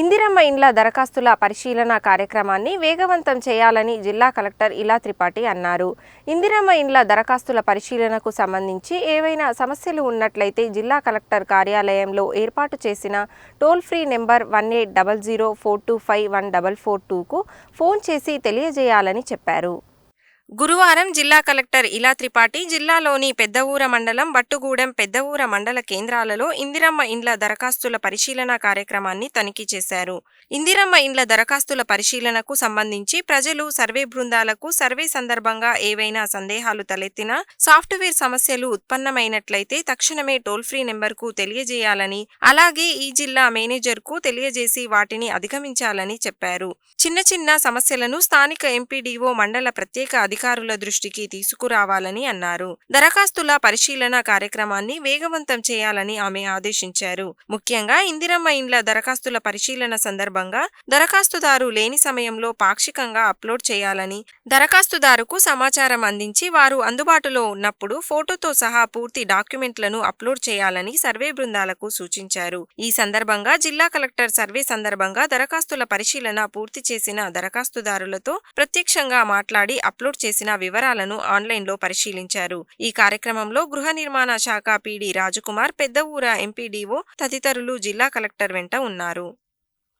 ఇందిరమ్మ ఇండ్ల దరఖాస్తుల పరిశీలన కార్యక్రమాన్ని వేగవంతం చేయాలని జిల్లా కలెక్టర్ ఇలా త్రిపాఠి అన్నారు. ఇందిరమ్మ ఇండ్ల దరఖాస్తుల పరిశీలనకు సంబంధించి ఏవైనా సమస్యలు ఉన్నట్లయితే జిల్లా కలెక్టర్ కార్యాలయంలో ఏర్పాటు చేసిన toll free number one eight double zero four two five one double four టూకు phone చేసి తెలియజేయాలని చెప్పారు. గురువారం జిల్లా కలెక్టర్ ఇలా త్రిపాఠి జిల్లాలోని పెద్దవూర మండలం బట్టుగూడెం పెద్దవూర మండల కేంద్రాలలో ఇందిరమ్మ ఇండ్ల దరఖాస్తుల పరిశీలన కార్యక్రమాన్ని తనిఖీ చేశారు. ఇందిరమ్మ ఇండ్ల దరఖాస్తుల పరిశీలనకు సంబంధించి ప్రజలు సర్వే బృందాలకు సర్వే సందర్భంగా ఏవైనా సందేహాలు తలెత్తినా సాఫ్ట్వేర్ సమస్యలు ఉత్పన్నమైనట్లయితే తక్షణమే టోల్ ఫ్రీ నెంబర్కు తెలియజేయాలని అలాగే ఈ జిల్లా మేనేజర్కు తెలియజేసి వాటిని అధిగమించాలని చెప్పారు. చిన్న చిన్న సమస్యలను స్థానిక ఎంపీడీఓ మండల ప్రత్యేక అధికారుల దృష్టికి తీసుకురావాలని అన్నారు. దరఖాస్తుల పరిశీలన కార్యక్రమాన్ని వేగవంతం చేయాలని ఆమె ఆదేశించారు. ముఖ్యంగా ఇందిరమ్మ ఇండ్ల దరఖాస్తుల పరిశీలన సందర్భంగా దరఖాస్తుదారు లేని సమయంలో పాక్షికంగా అప్లోడ్ చేయాలని దరఖాస్తుదారుకు సమాచారం అందించి వారు అందుబాటులో ఉన్నప్పుడు ఫోటోతో సహా పూర్తి డాక్యుమెంట్లను అప్లోడ్ చేయాలని సర్వే బృందాలకు సూచించారు. ఈ సందర్భంగా జిల్లా కలెక్టర్ సర్వే సందర్భంగా దరఖాస్తుల పరిశీలన పూర్తి చేసిన దరఖాస్తుదారులతో ప్రత్యక్షంగా మాట్లాడి అప్లోడ్ చేసిన వివరాలను ఆన్లైన్లో పరిశీలించారు. ఈ కార్యక్రమంలో గృహ నిర్మాణ శాఖ పీడీ రాజకుమార్ పెద్ద ఊర ఎంపీడీఓ తదితరులు జిల్లా కలెక్టర్ వెంట ఉన్నారు.